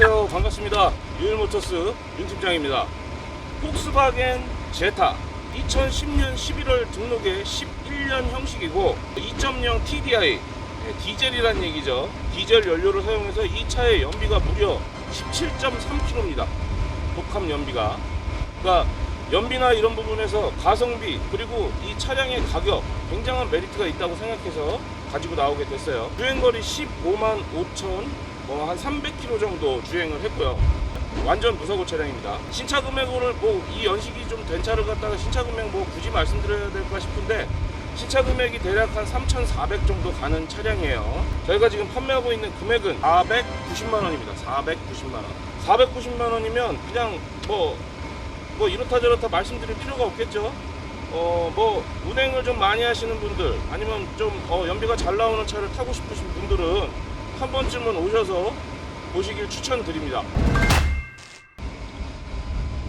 안녕하세요. 반갑습니다. 유일모터스 윤 팀장입니다. 폭스바겐 제타 2010년 11월 등록의 11년 형식이고 2.0 TDI 예, 디젤이란 얘기죠. 디젤 연료를 사용해서 이 차의 연비가 무려 17.3km입니다. 독합 연비가. 그러니까 연비나 이런 부분에서 가성비 그리고 이 차량의 가격 굉장한 메리트가 있다고 생각해서 가지고 나오게 됐어요. 주행거리 15만 5천 뭐 한 300km 정도 주행을 했고요. 완전 무사고 차량입니다. 신차 금액을 뭐 이 연식이 좀 된 차를 갖다가 신차 금액 뭐 굳이 말씀드려야 될까 싶은데 신차 금액이 대략 한 3,400 정도 가는 차량이에요. 저희가 지금 판매하고 있는 금액은 490만 원입니다. 490만 원. 490만 원이면 그냥 뭐뭐 이렇다 저렇다 말씀드릴 필요가 없겠죠. 어 뭐 운행을 좀 많이 하시는 분들 아니면 좀 어, 연비가 잘 나오는 차를 타고 싶으신 분들은 한 번쯤은 오셔서 보시길 추천드립니다.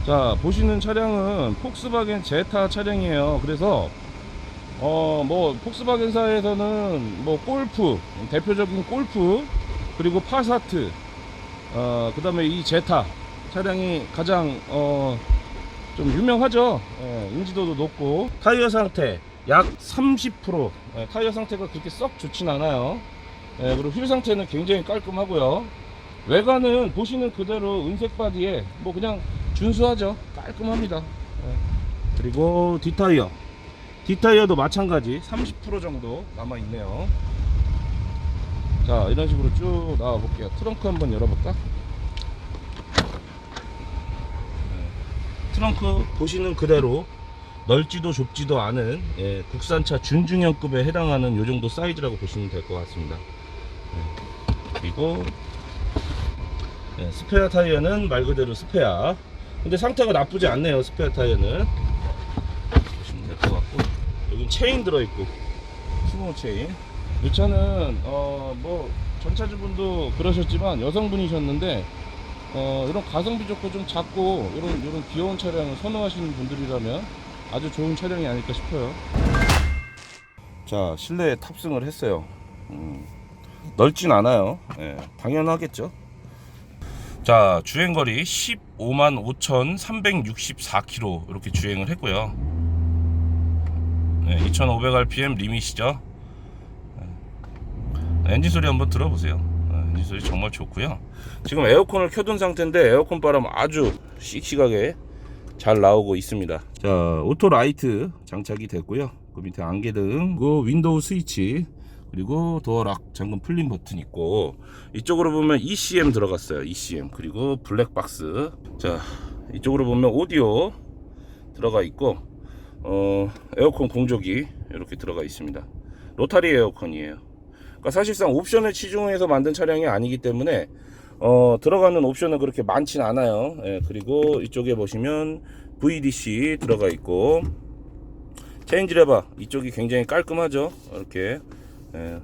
자 보시는 차량은 폭스바겐 제타 차량이에요. 그래서 어 뭐 폭스바겐사에서는 뭐 골프 대표적인 골프 그리고 파사트 어 그 다음에 이 제타 차량이 가장 어 좀 유명하죠. 예, 인지도도 높고 타이어 상태 약 30% 예, 타이어 상태가 그렇게 썩 좋진 않아요. 예, 그리고 휠 상태는 굉장히 깔끔하고요. 외관은 보시는 그대로 은색 바디에 뭐 그냥 준수하죠. 깔끔합니다. 예. 그리고 뒷타이어 뒷타이어도 마찬가지 30% 정도 남아 있네요. 자 이런 식으로 쭉 나와 볼게요. 트렁크 한번 열어볼까? 트렁크 보시는 그대로 넓지도 좁지도 않은 예, 국산차 준중형급에 해당하는 요 정도 사이즈라고 보시면 될 것 같습니다. 예, 그리고 예, 스페어 타이어는 말 그대로 스페어. 근데 상태가 나쁘지 않네요. 스페어 타이어는 보시면 될 것 같고 여기 체인 들어 있고 스모 체인. 이 차는 어 뭐 전차주분도 그러셨지만 여성분이셨는데 어, 이런 가성비 좋고 좀 작고 이런 이런 귀여운 차량을 선호하시는 분들이라면 아주 좋은 차량이 아닐까 싶어요. 자 실내에 탑승을 했어요. 음, 넓진 않아요. 예, 당연하겠죠. 자 주행거리 15만 5,364km 이렇게 주행을 했고요. 네, 2,500rpm 리밋이죠. 네, 엔진 소리 한번 들어보세요. 네, 엔진 소리 정말 좋고요. 지금 에어컨을 켜둔 상태인데 에어컨 바람 아주 씩씩하게 잘 나오고 있습니다. 자, 오토 라이트 장착이 됐고요. 그 밑에 안개등, 그 윈도우 스위치, 그리고 도어락 잠금 풀림 버튼 있고 이쪽으로 보면 ECM 들어갔어요. ECM 그리고 블랙박스. 자, 이쪽으로 보면 오디오 들어가 있고 어, 에어컨 공조기 이렇게 들어가 있습니다. 로타리 에어컨이에요. 그러니까 사실상 옵션을 치중해서 만든 차량이 아니기 때문에 어, 들어가는 옵션은 그렇게 많진 않아요. 예, 그리고 이쪽에 보시면 VDC 들어가 있고 체인지 레바 이쪽이 굉장히 깔끔하죠. 이렇게 예,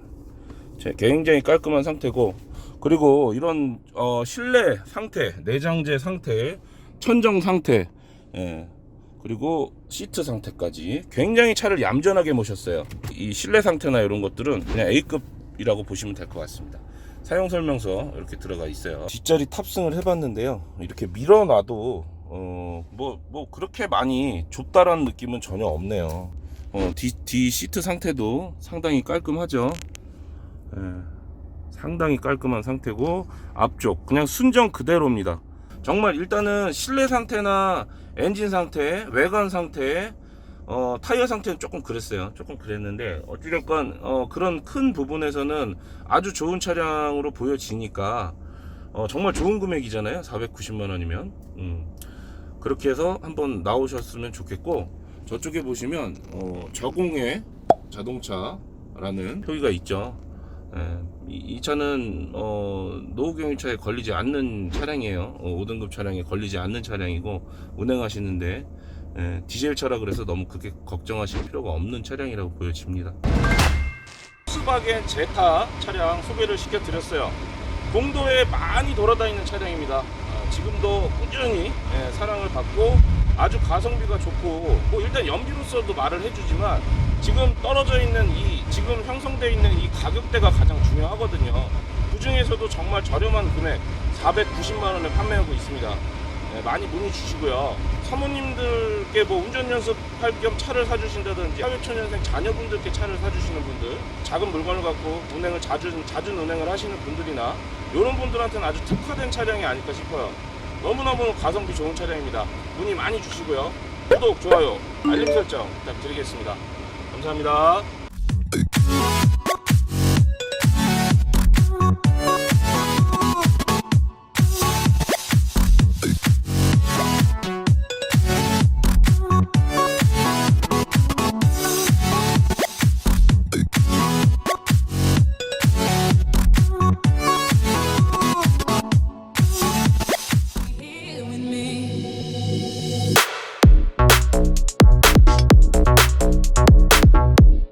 제- 굉장히 깔끔한 상태고 그리고 이런 어, 실내 상태, 내장재 상태, 천정 상태, 예, 그리고 시트 상태까지 굉장히 차를 얌전하게 모셨어요. 이 실내 상태나 이런 것들은 그냥 A급이라고 보시면 될 것 같습니다. 사용 설명서 이렇게 들어가 있어요. 뒷자리 탑승을 해봤는데요. 이렇게 밀어놔도 어, 뭐, 뭐 그렇게 많이 좁다라는 느낌은 전혀 없네요. 어, 뒤, 뒤 시트 상태도 상당히 깔끔하죠. 예, 상당히 깔끔한 상태고 앞쪽 그냥 순정 그대로입니다. 정말 일단은 실내 상태나 엔진 상태, 외관 상태, 어, 타이어 상태는 조금 그랬어요. 조금 그랬는데 어찌됐건 어, 그런 큰 부분에서는 아주 좋은 차량으로 보여지니까 어, 정말 좋은 금액이잖아요. 490만 원이면. 음. 그렇게 해서 한번 나오셨으면 좋겠고 저쪽에 보시면 어, 저공해 자동차라는 표기가 있죠. 예, 이, 이 차는 어, 노후경유차에 걸리지 않는 차량이에요. 어, 5등급 차량에 걸리지 않는 차량이고 운행하시는데 예, 디젤차라 그래서 너무 그렇게 걱정하실 필요가 없는 차량이라고 보여집니다. 스바겐 제타 차량 소개를 시켜드렸어요. 공도에 많이 돌아다니는 차량입니다. 아, 지금도 꾸준히 예, 사랑을 받고 아주 가성비가 좋고 뭐 일단 연비로서도 말을 해주지만 지금 떨어져 있는 이 지금 형성되어 있는 이 가격대가 가장 중요하거든요. 그 중에서도 정말 저렴한 금액 490만 원에 판매하고 있습니다. 네, 많이 문의 주시고요. 사모님들께 뭐 운전 연습할 겸 차를 사주신다든지 사회초년생 자녀분들께 차를 사주시는 분들, 작은 물건을 갖고 운행을 자주 잦은 운행을 하시는 분들이나 이런 분들한테는 아주 특화된 차량이 아닐까 싶어요. 너무너무 가성비 좋은 차량입니다. 문의 많이 주시고요. 구독, 좋아요, 알림 설정 부탁드리겠습니다. 감사합니다.